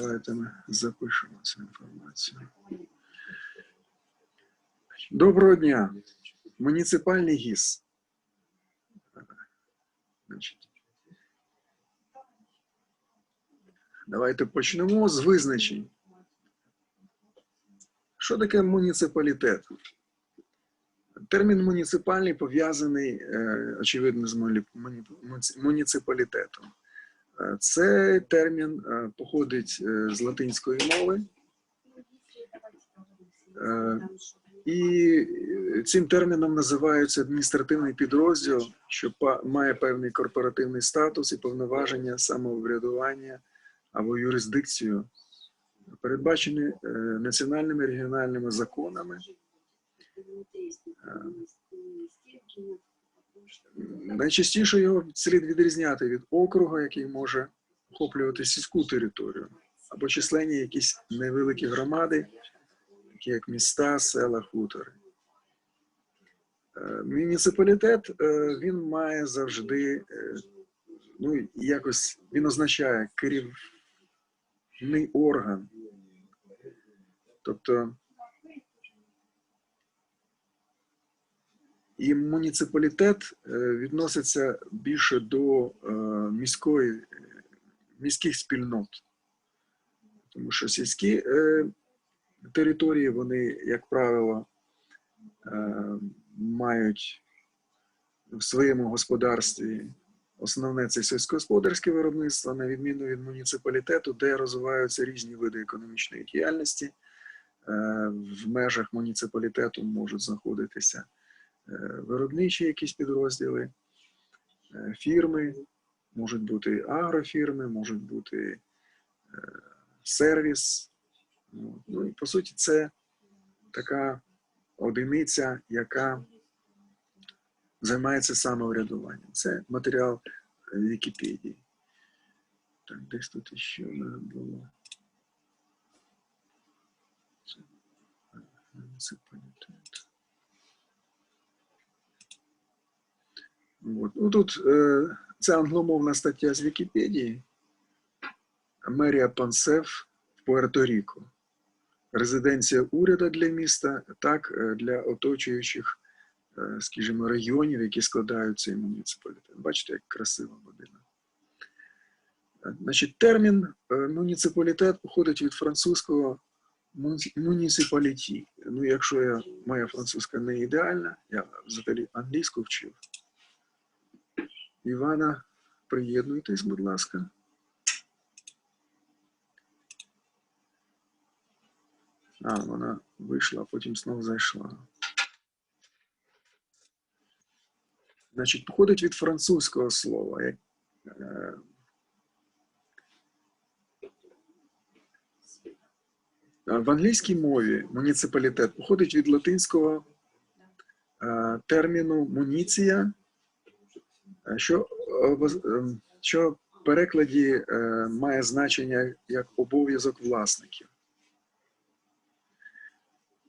Давайте ми запишемо цю інформацію. Доброго дня. Муніципальний ГІС. Давайте почнемо з визначень. Що таке муніципалітет? Термін муніципальний пов'язаний, е, очевидно, з муніципалітетом. Е, Цей термін е, походить е, з латинської мови, і цим терміном називається адміністративний підрозділ, що має певний корпоративний статус і повноваження самоврядування або юрисдикцію, передбачені національними регіональними законами. Найчастіше його слід відрізняти від округу, який може охоплювати сільську територію, або численні якісь невеликі громади, такі як міста, села, хутори. Е, Муніципалітет е, він має завжди, е, ну якось він означає керівний орган. Тобто і муніципалітет е, відноситься більше до е, міської, е, міських спільнот. Тому що сільські території, вони, як правило, мають в своєму господарстві основне це сільськогосподарське виробництво, на відміну від муніципалітету, де розвиваються різні види економічної діяльності. В межах муніципалітету можуть знаходитися виробничі якісь підрозділи, е, фірми, можуть бути агрофірми, можуть бути е, сервіс. Ну, Ну і по суті, це така одиниця, яка займається самоврядуванням. Це матеріал е, Вікіпедії. Так, десь тут ще мене було. Це муніципалітет. От. Ну, тут е, це англомовна стаття з Вікіпедії. Мерія Пансеф в Пуерто-Ріко. Резиденція уряду для міста, так е, для оточуючих, е, скажімо, районів, які складають цей муніципалітет. Бачите, як красива будина. Е, Значить, термін е, муніципалітет походить від французького муніципаліті. Ну, якщо я, моя французька не ідеальна, я взагалі англійську вчив. Івана, приєднуйтесь, будь ласка. А, вона вийшла, потім знову зайшла. Значить, походить від французького слова. як, е, В англійській мові муніципалітет походить від латинського е, терміну муніція, що, е, е, що перекладі е, має значення як обов'язок власників.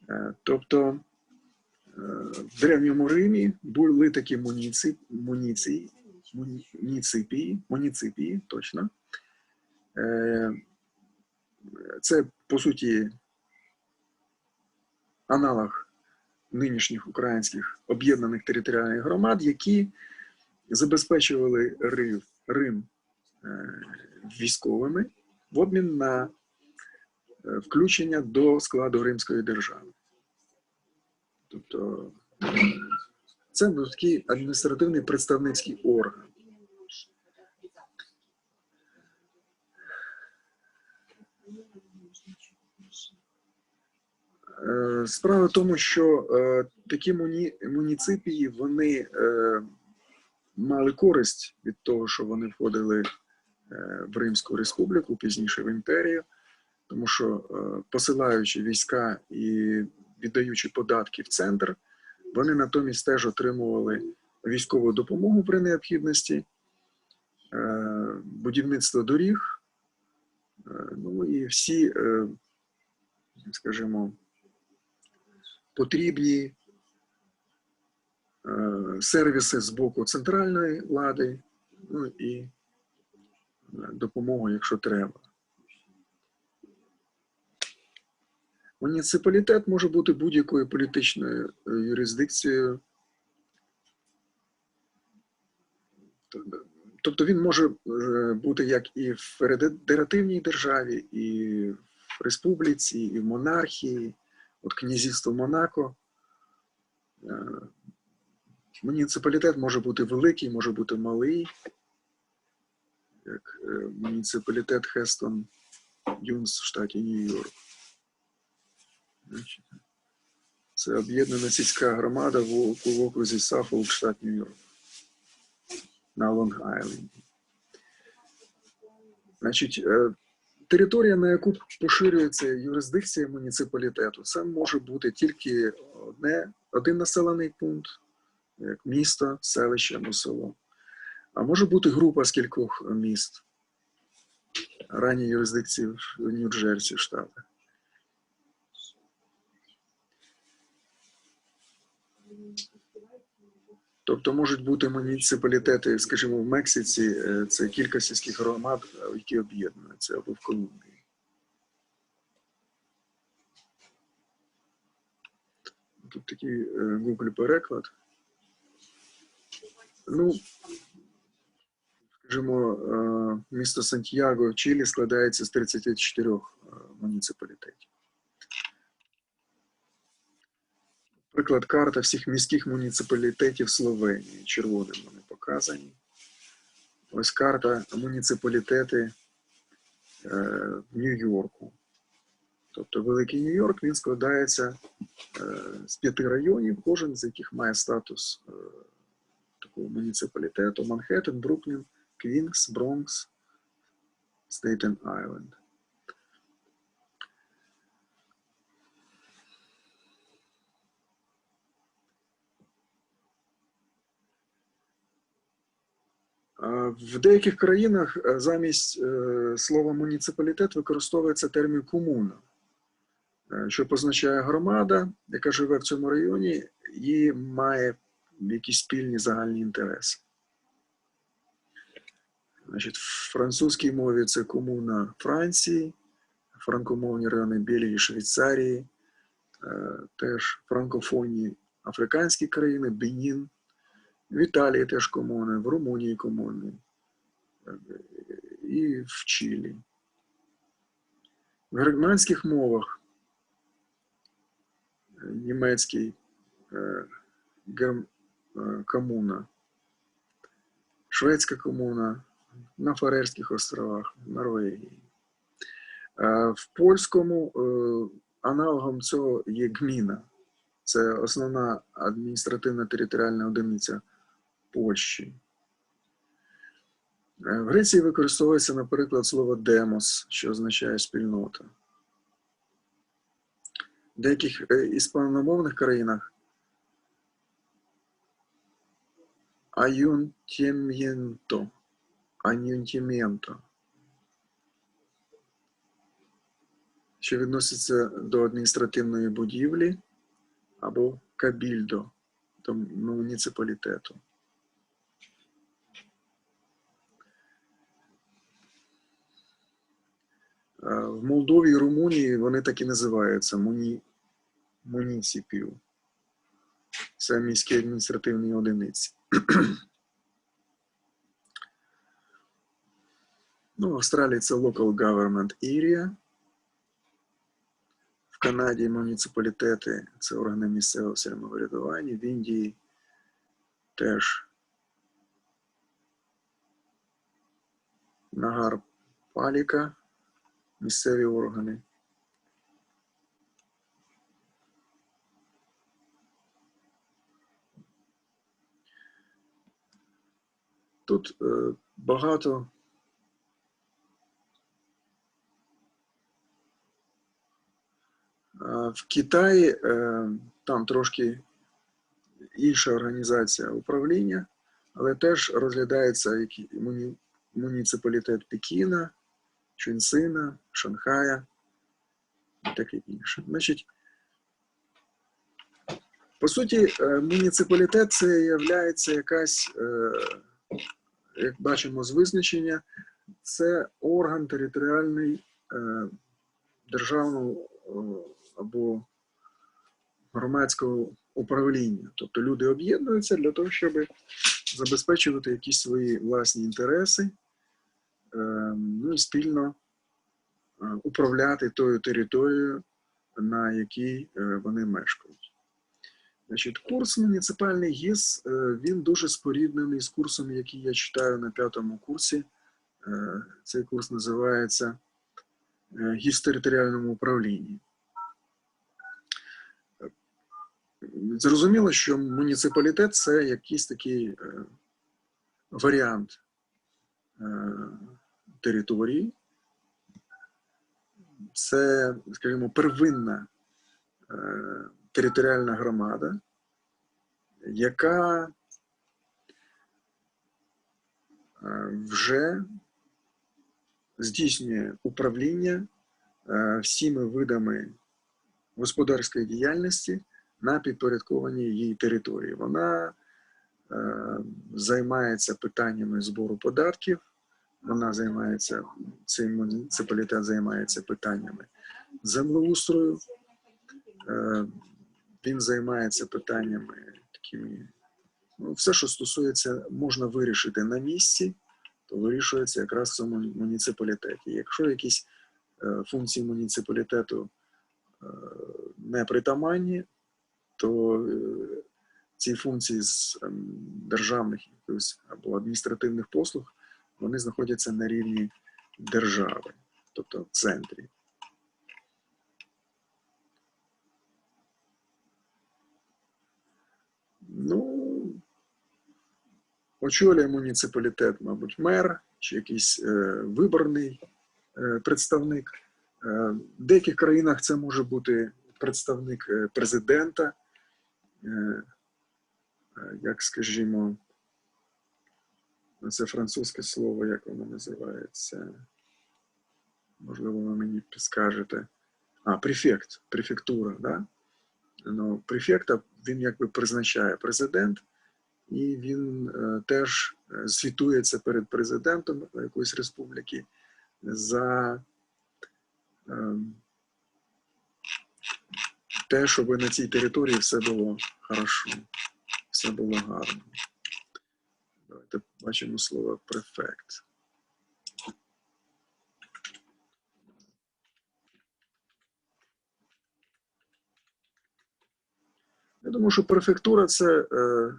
Е, Тобто е, в Древньому Римі були такі муніци, муніції, муніципії, муніципії, точно. Е, Це, по суті, аналог нинішніх українських об'єднаних територіальних громад, які забезпечували Рим, Рим е, військовими в обмін на е, включення до складу Римської держави. Тобто це був такий адміністративний представницький орган. Е, Справа в тому, що такі муні, муніципії вони мали користь від того, що вони входили е, в Римську республіку, пізніше в імперію, тому що е, посилаючи війська і віддаючи податки в центр, вони натомість теж отримували військову допомогу при необхідності, е, будівництво доріг, ну і всі, скажімо, потрібні сервіси з боку центральної влади, ну і е, допомогу, якщо треба. Муніципалітет може бути будь-якою політичною е, юрисдикцією. Тобто він може е, бути як і в федеративній державі, і в республіці, і в монархії, от князівство Монако. Муніципалітет може бути великий, може бути малий, як е, муніципалітет Хестон Юнс в штаті Нью-Йорк. Це об'єднана сільська громада в в окрузі Саффолк, штат Нью-Йорк. На Лонг-Айленді. Значить, е, територія, на яку поширюється юрисдикція муніципалітету, це може бути тільки одне, один населений пункт, як місто, селище або село. А може бути група з кількох міст. Ранні юрисдикції в Нью-Джерсі, штатах. Тобто можуть бути муніципалітети, скажімо, в Мексиці, е, це кілька сільських громад, е, які об'єднуються, або в Колумбії. Тут такий е, Google переклад. Ну, скажімо, е, місто Сантьяго в Чилі складається з 34 е, муніципалітетів. Приклад карта всіх міських муніципалітетів Словенії. Червоним вони показані. Ось карта муніципалітети е, в Нью-Йорку. Тобто Великий Нью-Йорк він складається з п'яти районів, кожен з яких має статус такого муніципалітету: Манхеттен, Бруклін, Квінкс, Бронкс, Стейтен Айленд. В деяких країнах е, замість е, слова муніципалітет використовується термін комуна, е, що позначає громада, яка живе в цьому районі і має якісь спільні загальні інтереси. Значить, в французькій мові це комуна Франції, франкомовні райони Бельгії, Швейцарії, е, теж франкофонні африканські країни, Бенін. В Італії теж комуни, в Румунії комуни е, і в Чилі. В германських мовах е, німецький е, е, комуна, шведська комуна на Фарерських островах, в Норвегії. Е, В польському е, аналогом цього є гміна. Це основна адміністративна територіальна одиниця Польщі. В Греції використовується, наприклад, слово демос, що означає спільнота. В деяких іспаномовних країнах аюнтєм'єнто, анюнтєм'єнто, що відноситься до адміністративної будівлі або кабільдо, до муніципалітету. Е, В Молдові і Румунії вони так і називаються муні... муніципів. Це міські адміністративні одиниці. ну, в Австралії це Local Government Area. В Канаді муніципалітети це органи місцевого самоврядування. В Індії теж Нагар Паліка місцеві органи. Тут е, багато в Китаї е, там трошки інша організація управління, але теж розглядається як муніципалітет Пекіна, Чунсина, Шанхая і таке інше. Значить, по суті, е, муніципалітет це є якась, як бачимо з визначення, це орган територіальний е, державного е, або громадського управління. Тобто люди об'єднуються для того, щоб забезпечувати якісь свої власні інтереси, е, ну і спільно управляти тою територією, на якій вони мешкають. Значить, курс муніципальний ГІС, е, він дуже споріднений з курсом, який я читаю на п'ятому курсі. Е, Цей курс називається е, ГІС територіальному управлінні. Зрозуміло, що муніципалітет це якийсь такий варіант території. Це, скажімо, первинна територіальна громада, яка е, вже здійснює управління е, всіми видами господарської діяльності на підпорядкованій їй території. Вона е, займається питаннями збору податків, вона займається, цей муніципалітет займається питаннями землеустрою, він займається питаннями такими. Ну, все, що стосується, можна вирішити на місці, то вирішується якраз в цьому муніципалітеті. Якщо якісь е, функції муніципалітету е, не притаманні, то е, ці функції з ем, державних якихось або адміністративних послуг вони знаходяться на рівні держави, тобто в центрі. Ну, очолює муніципалітет, мабуть, мер чи якийсь е, виборний е, представник. Е, в деяких країнах це може бути представник президента, як скажімо, це французьке слово, як воно називається. Можливо, ви мені підскажете. А, префект, префектура, да? Ну, префекта він якби призначає президент, і він е, теж е, звітується перед президентом якоїсь республіки за е, те, щоб на цій території все було хорошо, все було гарно. Давайте бачимо слово префект. Я думаю, що префектура це. Е,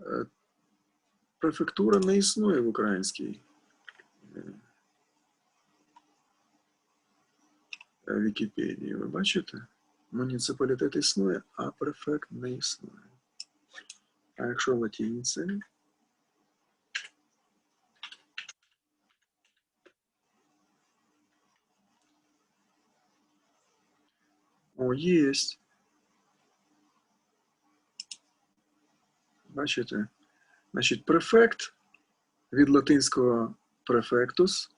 е, префектура не існує в українській е, Вікіпедії. Ви бачите? Муніципалітет існує, а префект не існує. А якщо латиницею? Есть. Бачите? Значить, префект від латинського префектус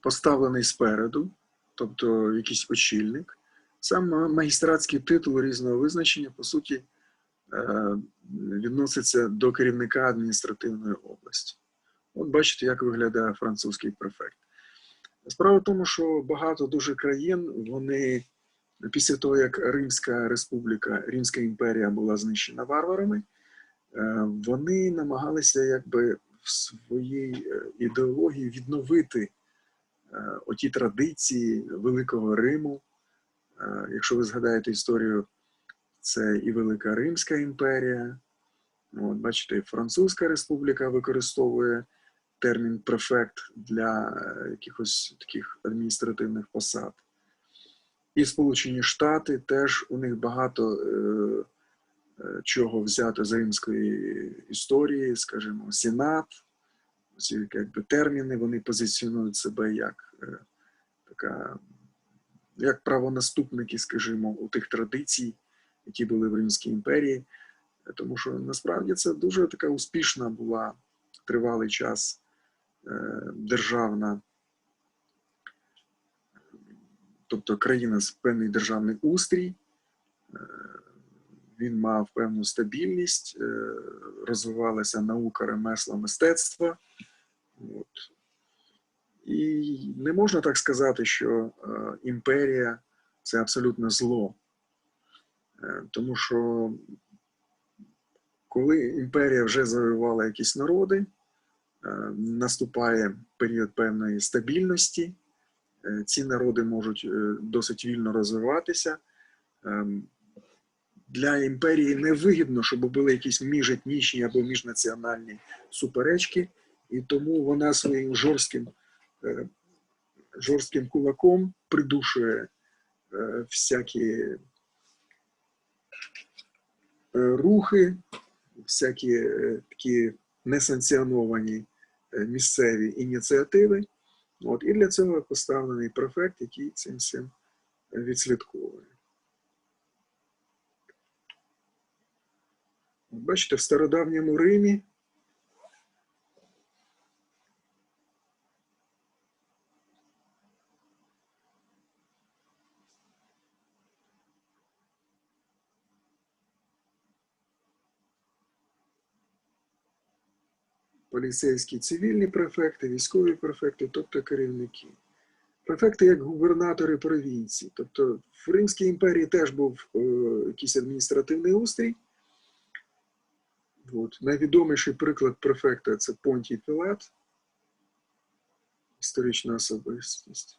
поставлений спереду, тобто якийсь очільник. Сам магістратський титул різного визначення, по суті, е, відноситься до керівника адміністративної області. От бачите, як виглядає французький префект. Справа в тому, що багато дуже країн, вони після того, як Римська Республіка, Римська імперія була знищена варварами, е, вони намагалися якби в своїй е, ідеології відновити е, оті традиції Великого Риму. Якщо ви згадаєте історію, це і Велика Римська імперія. От, Бачите, Французька Республіка використовує термін префект для якихось таких адміністративних посад. І Сполучені Штати теж у них багато е, е, чого взято з римської історії, скажімо, Сенат, ці якби терміни, вони позиціонують себе як е, така, як правонаступники, скажімо, у тих традицій, які були в Римській імперії. Тому що насправді це дуже така успішна була тривалий час е, державна, тобто країна з певний державний устрій, е, він мав певну стабільність, е, розвивалася наука, ремесла, мистецтва. От. І не можна так сказати, що е, імперія це абсолютно зло. Е, Тому що коли імперія вже завоювала якісь народи, е, наступає період певної стабільності, е, ці народи можуть е, досить вільно розвиватися. Для імперії невигідно, щоб були якісь міжетнічні або міжнаціональні суперечки, і тому вона своїм жорстким, е, жорстким кулаком придушує е, всякі е, рухи, всякі е, такі несанкціоновані е, місцеві ініціативи. От, і для цього поставлений префект, який цим всім відслідковує. Бачите, в стародавньому Римі поліцейські цивільні префекти, військові префекти, тобто керівники. Префекти як губернатори провінцій. Тобто в Римській імперії теж був е, якийсь адміністративний устрій. От. Найвідоміший приклад префекта це Понтій Пілат, історична особистість.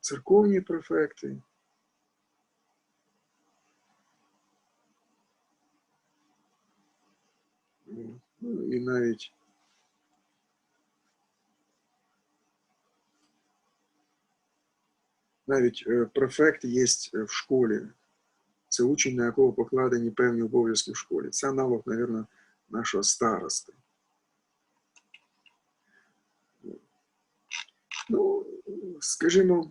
Церковні префекти. Ну, і навіть навіть е, префект є в школі. Це учень, на якого покладені певні обов'язки в школі. Це аналог, мабуть, нашого старости. Ну, скажімо,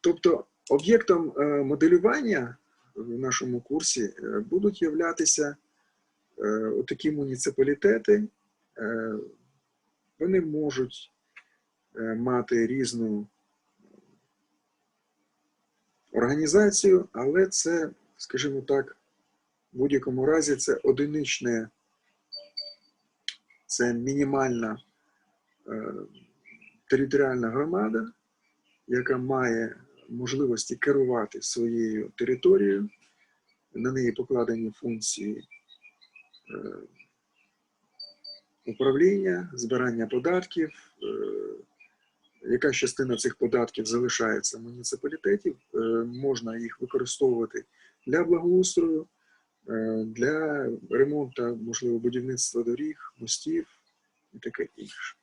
тобто об'єктом е, моделювання в нашому курсі е, будуть являтися е, такі муніципалітети. Е, Вони можуть мати різну організацію, але це, скажімо так, в будь-якому разі це одиничне, це мінімальна територіальна громада, яка має можливості керувати своєю територією, на неї покладені функції е, управління, збирання податків. е, Яка частина цих податків залишається муніципалітетів, е, можна їх використовувати для благоустрою, для ремонту, можливо, будівництва доріг, мостів і таке інше.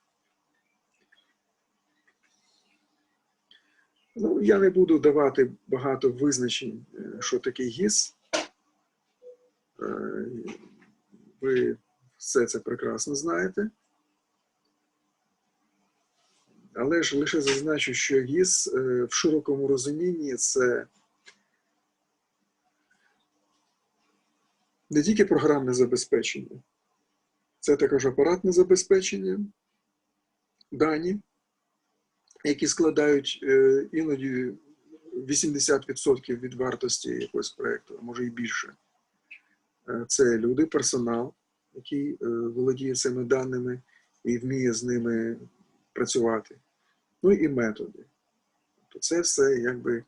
Ну, я не буду давати багато визначень, е, що таке ГІС. Е, Ви все це прекрасно знаєте. Але ж лише зазначу, що ГІС е, в широкому розумінні це не тільки програмне забезпечення, це також апаратне забезпечення, дані, які складають е, іноді 80% від вартості якогось проєкту, а може і більше. Е, Це люди, персонал, який е, володіє цими даними і вміє з ними працювати. Ну і методи. Тобто це все якби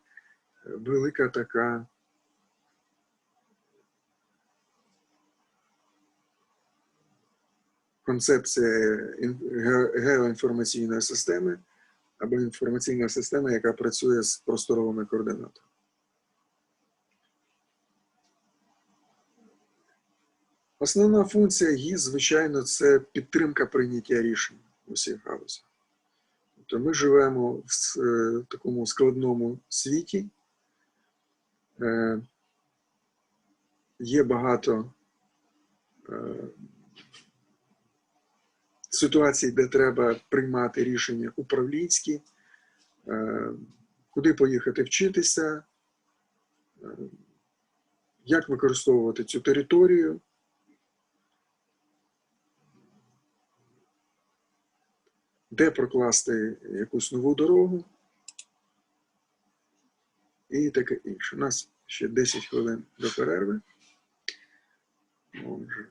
велика така концепція геоінформаційної системи або інформаційна система, яка працює з просторовими координатами. Основна функція ГІС, звичайно, це підтримка прийняття рішень у всіх галузях. Тобто ми живемо в е, такому складному світі. Е, Є багато ситуацій, де треба приймати рішення управлінські, е, куди поїхати вчитися, е, як використовувати цю територію. Де прокласти якусь нову дорогу. і таке інше. У нас ще 10 хвилин до перерви. Може.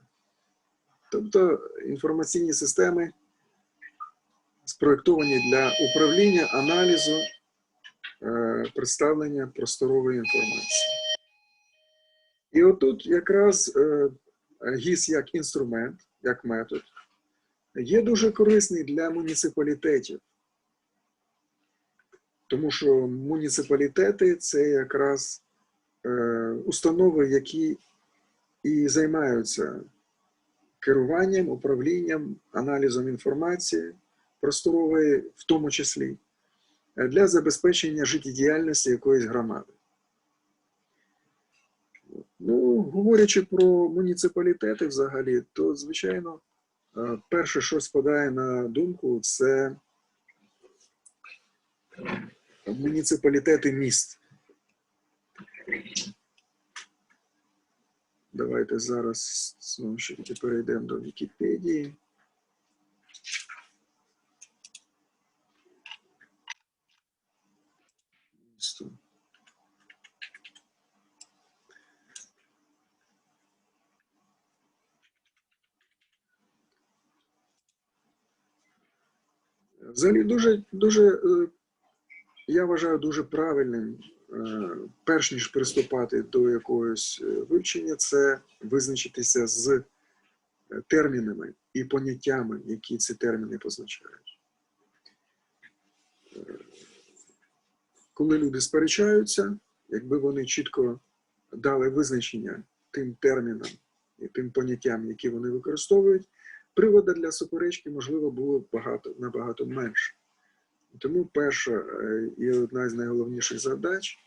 Тобто інформаційні системи спроєктовані для управління, аналізу, е, представлення просторової інформації. І отут якраз е, ГІС як інструмент, як метод, є дуже корисний для муніципалітетів. Тому що муніципалітети це якраз е, установи, які і займаються керуванням, управлінням, аналізом інформації, просторової, в тому числі, е, для забезпечення життєдіяльності якоїсь громади. Ну, говорячи про муніципалітети взагалі, то, звичайно, е, перше, що спадає на думку, це муніципалітети міст. Давайте зараз знову ж перейдемо до Вікіпедії. Взагалі дуже, дуже, е, я вважаю, дуже правильним, перш ніж приступати до якогось е, вивчення, це визначитися з е, термінами і поняттями, які ці терміни позначають. Е, Коли люди сперечаються, якби вони чітко дали визначення тим термінам і тим поняттям, які вони використовують, привода для суперечки, можливо, було багато, набагато менше. Тому перша е, і одна з найголовніших задач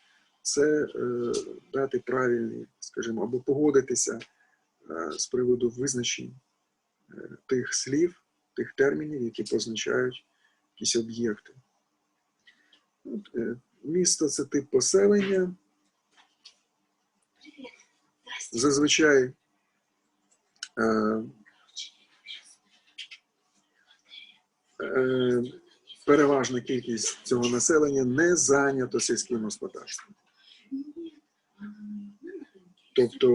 це е, дати правильні, скажімо, або погодитися е, з приводу визначень тих слів, тих термінів, які позначають якісь об'єкти. Місто це тип поселення. Зазвичай е, е, переважна кількість цього населення не зайнято сільським господарством. Тобто,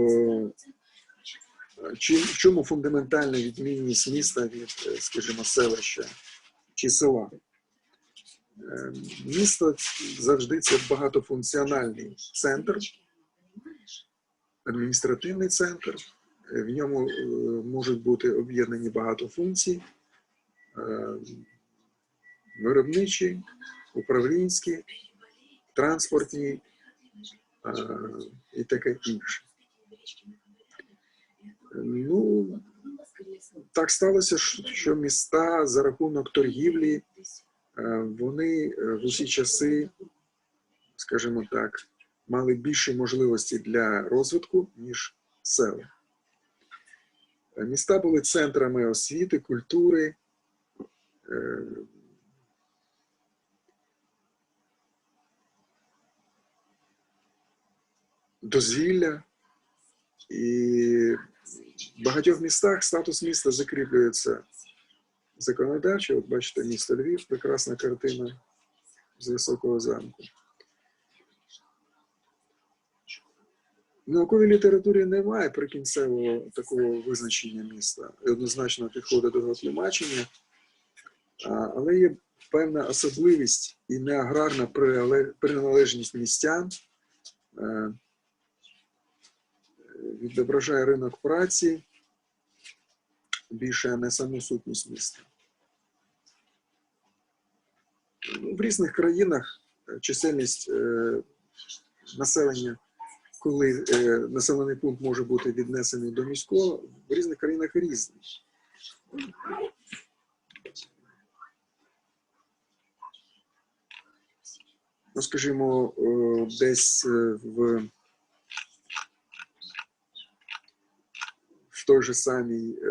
е, чим, в чому фундаментальна відмінність міста від, е, скажімо, селища чи села? Е, Місто завжди це багатофункціональний центр, адміністративний центр. В ньому можуть бути об'єднані багато функцій, виробничі, управлінські, транспортні е, і таке інше. Ну, так сталося, що міста за рахунок торгівлі е, вони е, в усі часи, скажімо так, мали більші можливості для розвитку, ніж села. Міста були центрами освіти, культури, дозвілля. І в багатьох містах статус міста закріплюється законодавчо. От бачите, місто Львів, прекрасна картина з високого замку. В науковій літературі немає прикінцевого такого визначення міста і однозначно підходу до тлумачення, але є певна особливість і не аграрна приле- приналежність містян. Відображає ринок праці більше, а не саму сутність міста. Ну, В різних країнах е, чисельність е, населення, коли е, населений пункт може бути віднесений до міського, в різних країнах різні. Ну, скажімо, десь в, той же самій е,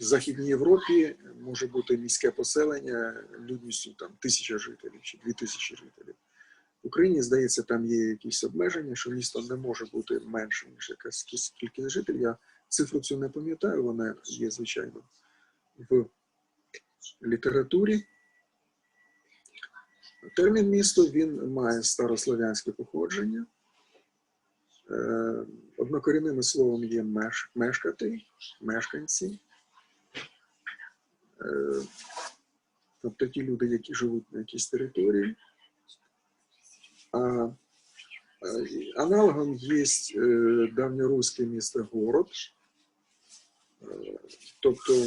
в Західній Європі може бути міське поселення людністю там тисяча жителів чи дві тисячі жителів. В Україні, здається, там є якісь обмеження, що місто не може бути менше, ніж якась кількість жителів. Я цифру цю не пам'ятаю, вона є, звичайно, в літературі. Термін місто він має старослов'янське походження. Е, Однокорінним словом є меш, мешкати, мешканці. Е, Тобто ті люди, які живуть на якійсь території. А е, аналогом є давньоруське місто город. Тобто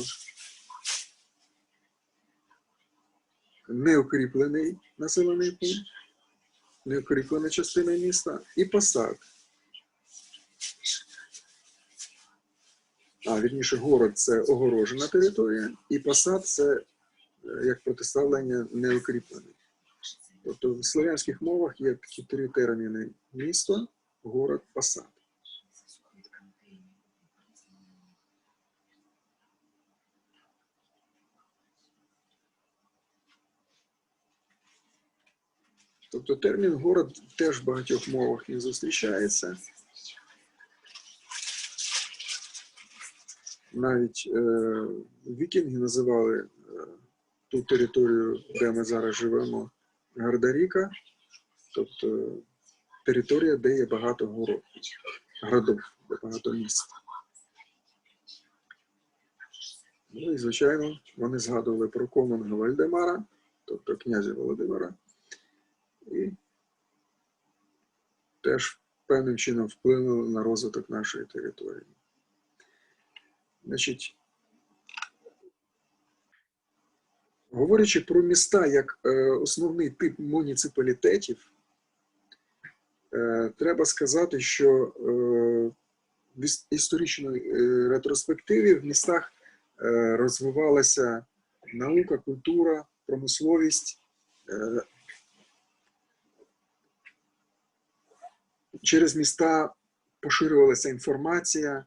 неукріплений населений пункт, неукріплена частина міста і посад. А, вірніше, город це огорожена територія, і посад це е, як протиставлення неукріплений. Тобто в слов'янських мовах є такі три терміни: місто, город, посад. Тобто термін город теж в багатьох мовах він зустрічається. Навіть е, вікінги називали е, ту територію, де ми зараз живемо, Гардаріка, тобто територія, де є багато город, городов, де багато міст. Ну і, звичайно, вони згадували про Конунга Вальдемара, тобто князя Володимира, і теж певним чином вплинули на розвиток нашої території. Значить, говорячи про міста як е, основний тип муніципалітетів, е, треба сказати, що е, в іс- історичній ретроспективі в містах розвивалася наука, культура, промисловість. Через міста поширювалася інформація,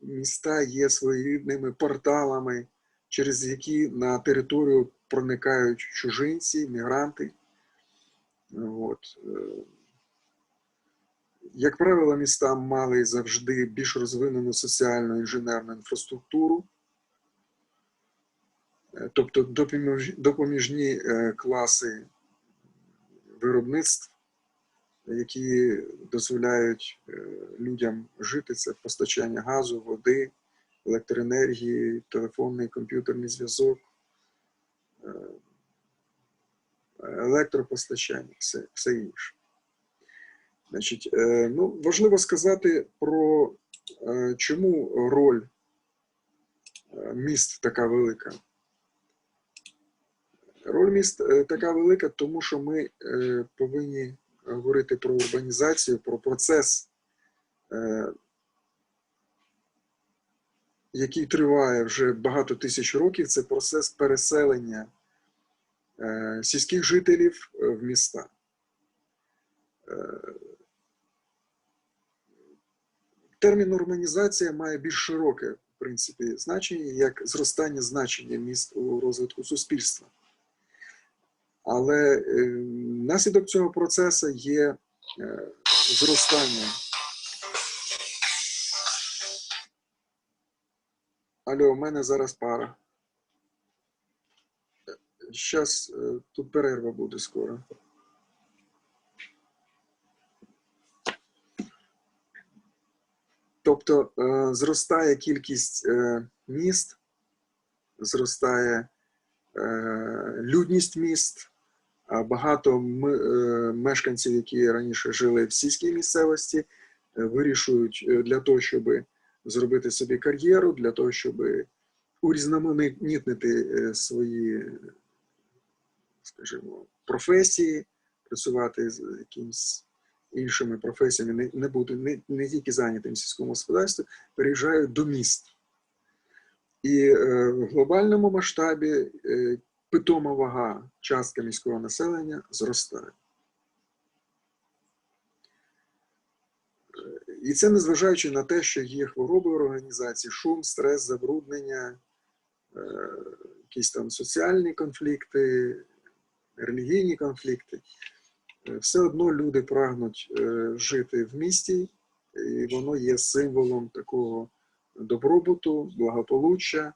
міста є своєрідними порталами, через які на територію проникають чужинці, мігранти. От. е. Як правило, міста мали завжди більш розвинену соціальну інженерну інфраструктуру, Е, тобто допоміжні е, класи виробництв, які дозволяють е, людям жити, це постачання газу, води, електроенергії, телефонний комп'ютерний зв'язок, е, електропостачання, все, все інше. Значить, е, ну, важливо сказати про чому роль міст така велика. Роль міст така велика, тому що ми повинні говорити про урбанізацію, про процес, е, який триває вже багато тисяч років. Це процес переселення е, сільських жителів е, в міста. Термін урбанізація має більш широке, в принципі, значення, як зростання значення міст у розвитку суспільства. Але е, наслідок цього процесу є е, зростання. Алло, у мене зараз пара. Зараз тут перерва буде скоро. Тобто е, зростає кількість е, міст, зростає е, людність міст, багато е, мешканців, які раніше жили в сільській місцевості, е, вирішують е, для того, щоб зробити собі кар'єру, для того, щоб урізноманітнити свої, скажімо, професії, працювати з якимось іншими професіями, не, бути не, не тільки зайнятим сільському господарстві, переїжджають до міст. І в глобальному масштабі питома вага частка міського населення зростає. І це незважаючи на те, що є хвороби в організації, шум, стрес, забруднення, е, якісь там соціальні конфлікти, релігійні конфлікти. Е, Все одно люди прагнуть е, жити в місті, і воно є символом такого добробуту, благополуччя,